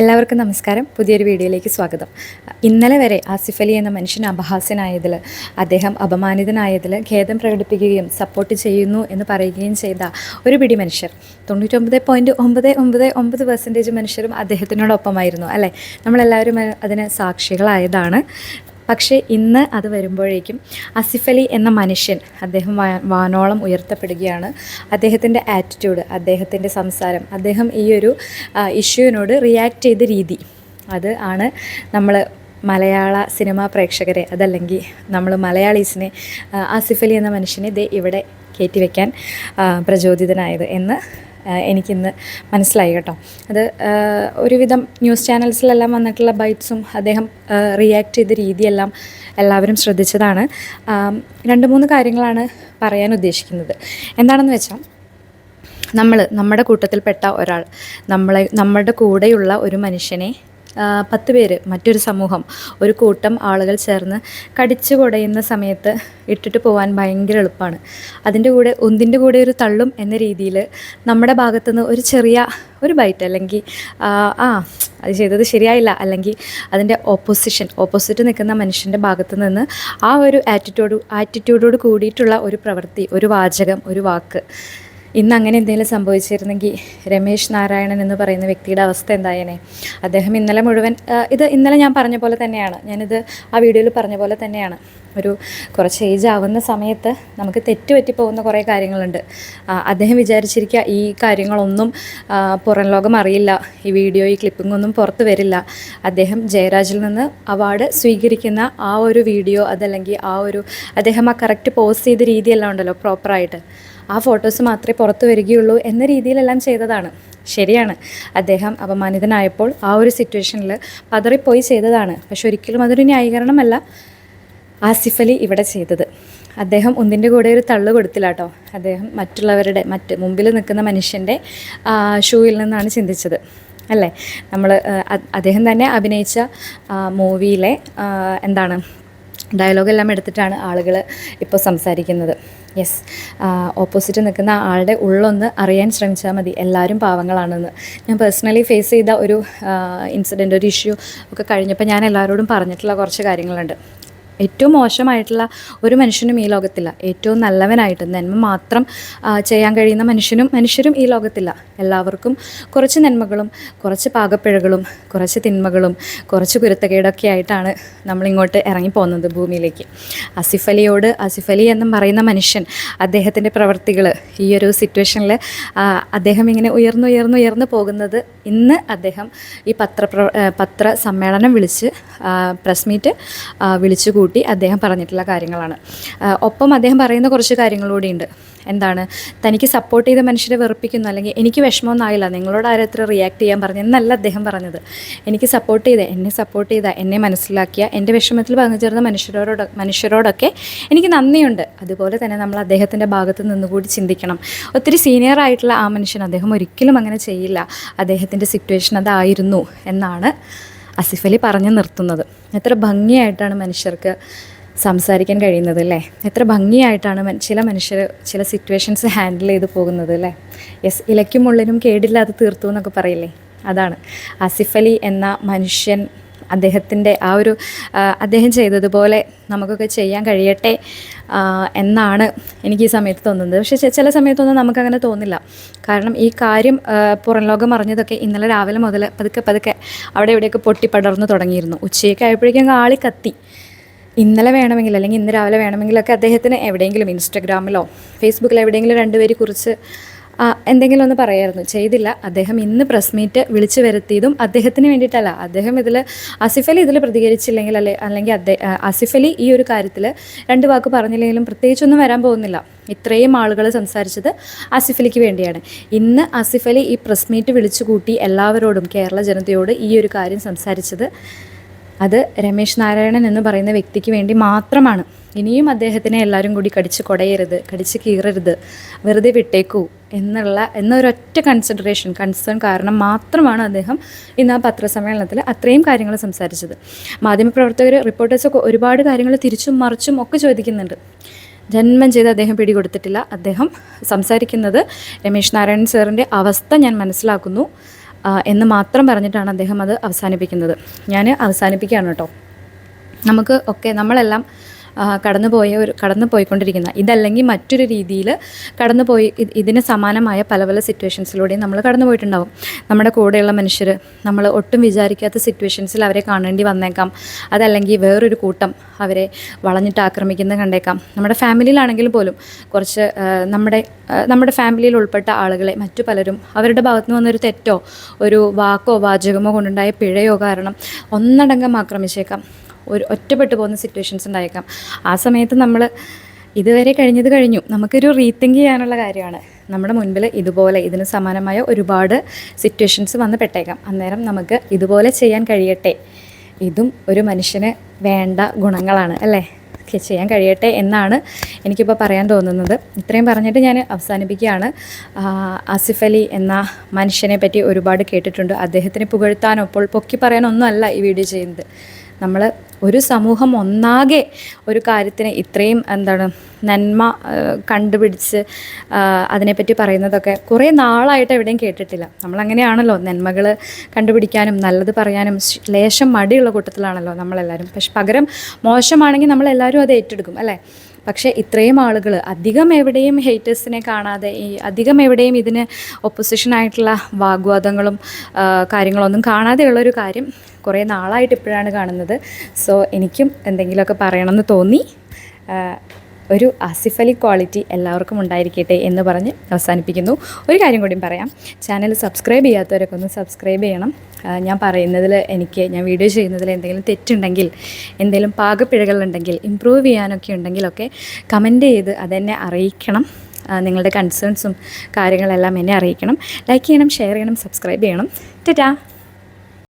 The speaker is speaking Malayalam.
എല്ലാവർക്കും നമസ്കാരം. പുതിയൊരു വീഡിയോയിലേക്ക് സ്വാഗതം. ഇന്നലെ വരെ ആസിഫ് അലി എന്ന മനുഷ്യൻ അപഹാസ്യനായതിൽ അദ്ദേഹം അപമാനിതനായതിൽ ഖേദം പ്രകടിപ്പിക്കുകയും സപ്പോർട്ട് ചെയ്യുന്നു എന്ന് പറയുകയും ചെയ്ത ഒരു പിടി മനുഷ്യർ. തൊണ്ണൂറ്റൊമ്പത് പോയിന്റ് ഒമ്പത് ഒമ്പത് ഒമ്പത് പെർസെന്റേജ് മനുഷ്യരും അദ്ദേഹത്തിനോടൊപ്പമായിരുന്നു അല്ലേ? നമ്മളെല്ലാവരും അതിന് സാക്ഷികളായതാണ്. പക്ഷേ ഇന്ന് അത് വരുമ്പോഴേക്കും അസിഫ് അലി എന്ന മനുഷ്യൻ അദ്ദേഹം വാനോളം ഉയർത്തപ്പെടുകയാണ്. അദ്ദേഹത്തിന്റെ ആറ്റിറ്റ്യൂഡ് അദ്ദേഹത്തിന്റെ സംസാരം അദ്ദേഹം ഈ ഒരു ഇഷ്യൂവിനോട് റിയാക്ട് ചെയ്ത രീതി. അത് ആണ് നമ്മൾ മലയാള സിനിമാ പ്രേക്ഷകരെ അതല്ലെങ്കിൽ നമ്മൾ മലയാളീസിനെ അസിഫ് അലി എന്ന മനുഷ്യനെ ദേ ഇവിടെ കയറ്റിവെക്കാൻ പ്രചോദിതനായത് എന്ന് എനിക്കിന്ന് മനസ്സിലായി കേട്ടോ. അത് ഒരുവിധം ന്യൂസ് ചാനൽസിലെല്ലാം വന്നിട്ടുള്ള ബൈറ്റ്സും അദ്ദേഹം റിയാക്ട് ചെയ്ത രീതിയെല്ലാം എല്ലാവരും ശ്രദ്ധിച്ചതാണ്. രണ്ട് മൂന്ന് കാര്യങ്ങളാണ് പറയാൻ ഉദ്ദേശിക്കുന്നത്. എന്താണെന്ന് വെച്ചാൽ നമ്മൾ നമ്മുടെ കൂട്ടത്തിൽപ്പെട്ട ഒരാൾ നമ്മളെ നമ്മുടെ കൂടെയുള്ള ഒരു മനുഷ്യനെ പത്ത് പേര് മറ്റൊരു സമൂഹം ഒരു കൂട്ടം ആളുകൾ ചേർന്ന് കടിച്ചു കുടയുന്ന സമയത്ത് ഇട്ടിട്ട് പോകാൻ ഭയങ്കര എളുപ്പമാണ് അതിന്റെ കൂടെ ഒന്നിന്റെ കൂടെ ഒരു തള്ളും എന്ന രീതിയിൽ നമ്മുടെ ഭാഗത്തുനിന്ന് ഒരു ചെറിയ ഒരു ബൈറ്റ് അല്ലെങ്കിൽ ആ, അത് ചെയ്തത് ശരിയായില്ല. അല്ലെങ്കിൽ അതിന്റെ ഓപ്പോസിഷൻ ഓപ്പോസിറ്റ് നിൽക്കുന്ന മനുഷ്യന്റെ ഭാഗത്തു നിന്ന് ആ ഒരു ആറ്റിറ്റ്യൂഡ് ആറ്റിറ്റ്യൂഡോട് കൂടിയിട്ടുള്ള ഒരു പ്രവൃത്തി ഒരു വാചകം ഒരു വാക്ക് ഇന്ന് അങ്ങനെ എന്തെങ്കിലും സംഭവിച്ചിരുന്നെങ്കിൽ രമേശ് നാരായണൻ എന്ന് പറയുന്ന വ്യക്തിയുടെ അവസ്ഥ എന്തായേനെ? അദ്ദേഹം ഇന്നലെ മുഴുവൻ ഇത് ഇന്നലെ ഞാൻ പറഞ്ഞ പോലെ തന്നെയാണ്. ഞാനിത് ആ വീഡിയോയിൽ പറഞ്ഞ പോലെ തന്നെയാണ്. ഒരു കുറച്ച് ഏജ് ആവുന്ന സമയത്ത് നമുക്ക് തെറ്റുപറ്റി പോകുന്ന കുറേ കാര്യങ്ങളുണ്ട്. അദ്ദേഹം വിചാരിച്ചിരിക്കുക ഈ കാര്യങ്ങളൊന്നും പുറം ലോകം അറിയില്ല. ഈ വീഡിയോ ഈ ക്ലിപ്പിംഗ് ഒന്നും പുറത്ത് വരില്ല. അദ്ദേഹം ജയരാജിൽ നിന്ന് അവാർഡ് സ്വീകരിക്കുന്ന ആ ഒരു വീഡിയോ അതല്ലെങ്കിൽ ആ ഒരു അദ്ദേഹം ആ കറക്റ്റ് പോസ്റ്റ് ചെയ്ത രീതിയെല്ലാം ഉണ്ടല്ലോ പ്രോപ്പറായിട്ട് ആ ഫോട്ടോസ് മാത്രമേ പുറത്തു വരികയുള്ളൂ എന്ന രീതിയിലെല്ലാം ചെയ്തതാണ്. ശരിയാണ്. അദ്ദേഹം അപമാനിതനായപ്പോൾ ആ ഒരു സിറ്റുവേഷനിൽ പതറിപ്പോയി ചെയ്തതാണ്. പക്ഷെ ഒരിക്കലും അതൊരു ന്യായീകരണമല്ല. ആസിഫ് അലി ഇവിടെ ചെയ്തത്. അദ്ദേഹം ഒന്നിന്റെ കൂടെ ഒരു തള്ളു കൊടുത്തില്ല കേട്ടോ അദ്ദേഹം മറ്റുള്ളവരുടെ മറ്റ് മുമ്പിൽ നിൽക്കുന്ന മനുഷ്യന്റെ ഷൂയിൽ നിന്നാണ് ചിന്തിച്ചത്. അല്ലേ? നമ്മൾ അദ്ദേഹം തന്നെ അഭിനയിച്ച മൂവിയിലെ എന്താണ് ഡയലോഗെല്ലാം എടുത്തിട്ടാണ് ആളുകൾ ഇപ്പോൾ സംസാരിക്കുന്നത്. യെസ് ഓപ്പോസിറ്റ് നിൽക്കുന്ന ആളുടെ ഉള്ളൊന്ന് അറിയാൻ ശ്രമിച്ചാൽ മതി. എല്ലാവരും പാവങ്ങളാണെന്ന്. ഞാൻ പേഴ്സണലി ഫേസ് ചെയ്ത ഒരു ഇൻസിഡന്റ് ഒരു ഇഷ്യൂ ഒക്കെ കഴിഞ്ഞപ്പോൾ ഞാൻ എല്ലാവരോടും പറഞ്ഞിട്ടുള്ള കുറച്ച് കാര്യങ്ങളുണ്ട്. ഏറ്റവും മോശമായിട്ടുള്ള ഒരു മനുഷ്യനും ഈ ലോകത്തില്ല. ഏറ്റവും നല്ലവനായിട്ട് നന്മ മാത്രം ചെയ്യാൻ കഴിയുന്ന മനുഷ്യനും മനുഷ്യരും ഈ ലോകത്തില്ല. എല്ലാവർക്കും കുറച്ച് നന്മകളും കുറച്ച് പാകപ്പിഴകളും കുറച്ച് തിന്മകളും കുറച്ച് കുരുത്തക്കേടൊക്കെ ആയിട്ടാണ് നമ്മളിങ്ങോട്ട് ഇറങ്ങിപ്പോകുന്നത് ഭൂമിയിലേക്ക്. അസിഫ് അലിയോട് അസിഫ് അലി എന്നും പറയുന്ന മനുഷ്യൻ അദ്ദേഹത്തിന്റെ പ്രവർത്തികൾ ഈ ഒരു സിറ്റുവേഷനിൽ അദ്ദേഹം ഇങ്ങനെ ഉയർന്നുയർന്നുയർന്നു ഉയർന്നു ഉയർന്നു പോകുന്നത് ഇന്ന് അദ്ദേഹം ഈ പത്ര പത്ര സമ്മേളനം വിളിച്ച് പ്രസ് മീറ്റ് വിളിച്ചു കൂട്ടി അദ്ദേഹം പറഞ്ഞിട്ടുള്ള കാര്യങ്ങളാണ്. ഒപ്പം അദ്ദേഹം പറയുന്ന കുറച്ച് കാര്യങ്ങൾ കൂടിയുണ്ട് എന്താണ്? തനിക്ക് സപ്പോർട്ട് ചെയ്ത മനുഷ്യരെ വെറുപ്പിക്കുന്നു അല്ലെങ്കിൽ എനിക്ക് വിഷമമൊന്നും ആയില്ല നിങ്ങളോട് ആരും എത്ര റിയാക്ട് ചെയ്യാൻ പറഞ്ഞു എന്നല്ല അദ്ദേഹം പറഞ്ഞത്. എനിക്ക് സപ്പോർട്ട് ചെയ്ത എന്നെ സപ്പോർട്ട് ചെയ്ത എന്നെ മനസ്സിലാക്കിയ എന്റെ വിഷമത്തിൽ പങ്കു ചേർന്ന മനുഷ്യരോട് മനുഷ്യരോടൊക്കെ എനിക്ക് നന്ദിയുണ്ട്. അതുപോലെ തന്നെ നമ്മൾ അദ്ദേഹത്തിന്റെ ഭാഗത്ത് നിന്നുകൂടി ചിന്തിക്കണം. ഒത്തിരി സീനിയർ ആയിട്ടുള്ള ആ മനുഷ്യൻ അദ്ദേഹം ഒരിക്കലും അങ്ങനെ ചെയ്യില്ല. അദ്ദേഹത്തിന്റെ സിറ്റുവേഷൻ അതായിരുന്നു എന്നാണ് അസിഫ് അലി പറഞ്ഞു നിർത്തുന്നത്. എത്ര ഭംഗിയായിട്ടാണ് മനുഷ്യർക്ക് സംസാരിക്കാൻ കഴിയുന്നത് അല്ലേ? എത്ര ഭംഗിയായിട്ടാണ് ചില മനുഷ്യർ ചില സിറ്റുവേഷൻസ് ഹാൻഡിൽ ചെയ്ത് പോകുന്നത് അല്ലേ? യെസ് ഇലയ്ക്കും ഉള്ളിനും കേടില്ലാതെ തീർത്തു എന്നൊക്കെ പറയില്ലേ? അതാണ്. അസിഫ് അലി എന്ന മനുഷ്യൻ അദ്ദേഹത്തിന്റെ ആ ഒരു അദ്ദേഹം ചെയ്തതുപോലെ നമുക്കൊക്കെ ചെയ്യാൻ കഴിയട്ടെ എന്നാണ് എനിക്ക് ഈ സമയത്ത് തോന്നുന്നത്. പക്ഷേ ചില സമയത്തൊന്നും നമുക്കങ്ങനെ തോന്നില്ല. കാരണം ഈ കാര്യം പുറം ലോകം അറിഞ്ഞതൊക്കെ ഇന്നലെ രാവിലെ മുതൽ പതുക്കെ പതുക്കെ അവിടെ ഇവിടെയൊക്കെ പൊട്ടിപ്പടർന്നു തുടങ്ങിയിരുന്നു. ഉച്ചയൊക്കെ ആയപ്പോഴേക്കും ആളി കത്തി. ഇന്നലെ വേണമെങ്കിൽ അല്ലെങ്കിൽ ഇന്ന് രാവിലെ വേണമെങ്കിലൊക്കെ അദ്ദേഹത്തിന് എവിടെയെങ്കിലും ഇൻസ്റ്റഗ്രാമിലോ ഫേസ്ബുക്കിലോ എവിടെയെങ്കിലും രണ്ടുപേരെ കുറിച്ച് എന്തെങ്കിലും ഒന്ന് പറയായിരുന്നു. ചെയ്തില്ല. അദ്ദേഹം ഇന്ന് പ്രസ് മീറ്റ് വിളിച്ചു വരുത്തിയതും അദ്ദേഹത്തിന് വേണ്ടിയിട്ടല്ല. അദ്ദേഹം ഇതിൽ ആസിഫ് അലി ഇതിൽ പ്രതികരിച്ചില്ലെങ്കിൽ അല്ലെ അല്ലെങ്കിൽ അദ്ദേഹം ആസിഫ് അലി ഈ ഒരു കാര്യത്തിൽ രണ്ട് വാക്ക് പറഞ്ഞില്ലെങ്കിലും പ്രത്യേകിച്ചൊന്നും വരാൻ പോകുന്നില്ല. ഇത്രയും ആളുകൾ സംസാരിച്ചത് ആസിഫ് അലിക്ക് വേണ്ടിയാണ്. ഇന്ന് ആസിഫ് അലി ഈ പ്രസ് മീറ്റ് വിളിച്ചു കൂട്ടി എല്ലാവരോടും കേരള ജനതയോട് ഈ ഒരു കാര്യം സംസാരിച്ചത് അത് രമേശ് നാരായണൻ എന്ന് പറയുന്ന വ്യക്തിക്ക് വേണ്ടി മാത്രമാണ്. ഇനിയും അദ്ദേഹത്തിനെ എല്ലാവരും കൂടി കടിച്ച് കൊടയരുത് കടിച്ച് കീറരുത്. വെറുതെ വിട്ടേക്കൂ. എന്നുള്ള എന്നൊരൊറ്റ കൺസിഡറേഷൻ കൺസേൺ കാരണം മാത്രമാണ് അദ്ദേഹം ഇന്ന് ആ പത്രസമ്മേളനത്തിൽ അത്രയും കാര്യങ്ങൾ സംസാരിച്ചത്. മാധ്യമപ്രവർത്തകർ റിപ്പോർട്ടേഴ്സൊക്കെ ഒരുപാട് കാര്യങ്ങൾ തിരിച്ചും മറിച്ചും ഒക്കെ ചോദിക്കുന്നുണ്ട്. ജന്മം ചെയ്ത് അദ്ദേഹം പിടികൊടുത്തിട്ടില്ല. അദ്ദേഹം സംസാരിക്കുന്നത് രമേശ് നാരായണൻ സാറിന്റെ അവസ്ഥ ഞാൻ മനസ്സിലാക്കുന്നു എന്ന് മാത്രം പറഞ്ഞിട്ടാണ് അദ്ദേഹം അത് അവസാനിപ്പിക്കുന്നത്. ഞാൻ അവസാനിപ്പിക്കുകയാണ് കേട്ടോ. നമുക്ക് ഒക്കെ നമ്മളെല്ലാം കടന്നു പോയ ഒരു കടന്നു പോയിക്കൊണ്ടിരിക്കുന്ന ഇതല്ലെങ്കിൽ മറ്റൊരു രീതിയിൽ കടന്നു പോയി ഇതിന് സമാനമായ പല പല സിറ്റുവേഷൻസിലൂടെയും നമ്മൾ കടന്നു പോയിട്ടുണ്ടാവും നമ്മുടെ കൂടെയുള്ള മനുഷ്യർ നമ്മൾ ഒട്ടും വിചാരിക്കാത്ത സിറ്റുവേഷൻസിൽ അവരെ കാണേണ്ടി വന്നേക്കാം. അതല്ലെങ്കിൽ വേറൊരു കൂട്ടം അവരെ വളഞ്ഞിട്ട് ആക്രമിക്കുന്നത് കണ്ടേക്കാം. നമ്മുടെ ഫാമിലിയിലാണെങ്കിൽ പോലും കുറച്ച് നമ്മുടെ നമ്മുടെ ഫാമിലിയിൽ ഉൾപ്പെട്ട ആളുകളെ മറ്റു പലരും അവരുടെ ഭാഗത്തു നിന്ന് വന്നൊരു തെറ്റോ ഒരു വാക്കോ വാചകമോ കൊണ്ടുണ്ടായ പിഴയോ കാരണം ഒന്നടങ്കം ആക്രമിച്ചേക്കാം. ഒരു ഒറ്റപ്പെട്ടു പോകുന്ന സിറ്റുവേഷൻസ് ഉണ്ടായേക്കാം. ആ സമയത്ത് നമ്മൾ ഇതുവരെ കഴിഞ്ഞത് കഴിഞ്ഞു. നമുക്കൊരു റീതിങ്ക് ചെയ്യാനുള്ള കാര്യമാണ്. നമ്മുടെ മുൻപിൽ ഇതുപോലെ ഇതിന് സമാനമായ ഒരുപാട് സിറ്റുവേഷൻസ് വന്ന് പെട്ടേക്കാം. അന്നേരം നമുക്ക് ഇതുപോലെ ചെയ്യാൻ കഴിയട്ടെ. ഇതും ഒരു മനുഷ്യന് വേണ്ട ഗുണങ്ങളാണ് അല്ലേ? ചെയ്യാൻ കഴിയട്ടെ എന്നാണ് എനിക്കിപ്പോൾ പറയാൻ തോന്നുന്നത്. ഇത്രയും പറഞ്ഞിട്ട് ഞാൻ അവസാനിപ്പിക്കുകയാണ്. ആസിഫ് അലി എന്ന മനുഷ്യനെ പറ്റി ഒരുപാട് കേട്ടിട്ടുണ്ട്. അദ്ദേഹത്തിനെ പുകഴ്ത്താനോ ഇപ്പോൾ പൊക്കി പറയാനൊന്നുമല്ല ഈ വീഡിയോ ചെയ്യുന്നത്. നമ്മൾ ഒരു സമൂഹം ഒന്നാകെ ഒരു കാര്യത്തിന് ഇത്രയും എന്താണ് നന്മ കണ്ടുപിടിച്ച് അതിനെപ്പറ്റി പറയുന്നതൊക്കെ കുറേ നാളായിട്ട് എവിടെയും കേട്ടിട്ടില്ല. നമ്മളങ്ങനെയാണല്ലോ നന്മകൾ കണ്ടുപിടിക്കാനും നല്ലത് പറയാനും ലേശം മടിയുള്ള കൂട്ടത്തിലാണല്ലോ നമ്മളെല്ലാവരും പക്ഷെ പകരം മോശമാണെങ്കിൽ നമ്മളെല്ലാവരും അത് ഏറ്റെടുക്കും അല്ലേ? പക്ഷേ ഇത്രയും ആളുകൾ അധികം എവിടെയും ഹേറ്റേഴ്സിനെ കാണാതെ ഈ അധികം എവിടെയും ഇതിന് ഒപ്പോസിഷനായിട്ടുള്ള വാഗ്വാദങ്ങളും കാര്യങ്ങളൊന്നും കാണാതെയുള്ളൊരു കാര്യം കുറേ നാളായിട്ട് ഇപ്പോഴാണ് കാണുന്നത്. സോ എനിക്കും എന്തെങ്കിലുമൊക്കെ പറയണമെന്ന് തോന്നി. ഒരു ആസിഫ് അലി ക്വാളിറ്റി എല്ലാവർക്കും ഉണ്ടായിരിക്കട്ടെ എന്ന് പറഞ്ഞ് അവസാനിപ്പിക്കുന്നു. ഒരു കാര്യം കൂടി പറയാം. ചാനൽ സബ്സ്ക്രൈബ് ചെയ്യാത്തവരൊക്കെ ഒന്ന് സബ്സ്ക്രൈബ് ചെയ്യണം. ഞാൻ പറയുന്നതിൽ എനിക്ക് ഞാൻ വീഡിയോ ചെയ്യുന്നതിൽ എന്തെങ്കിലും തെറ്റുണ്ടെങ്കിൽ എന്തെങ്കിലും പാകപ്പിഴകളുണ്ടെങ്കിൽ ഇമ്പ്രൂവ് ചെയ്യാനൊക്കെ ഉണ്ടെങ്കിലൊക്കെ കമന്റ് ചെയ്ത് അതെന്നെ അറിയിക്കണം. നിങ്ങളുടെ കൺസേൺസും കാര്യങ്ങളെല്ലാം എന്നെ അറിയിക്കണം. ലൈക്ക് ചെയ്യണം ഷെയർ ചെയ്യണം സബ്സ്ക്രൈബ് ചെയ്യണം. ടാ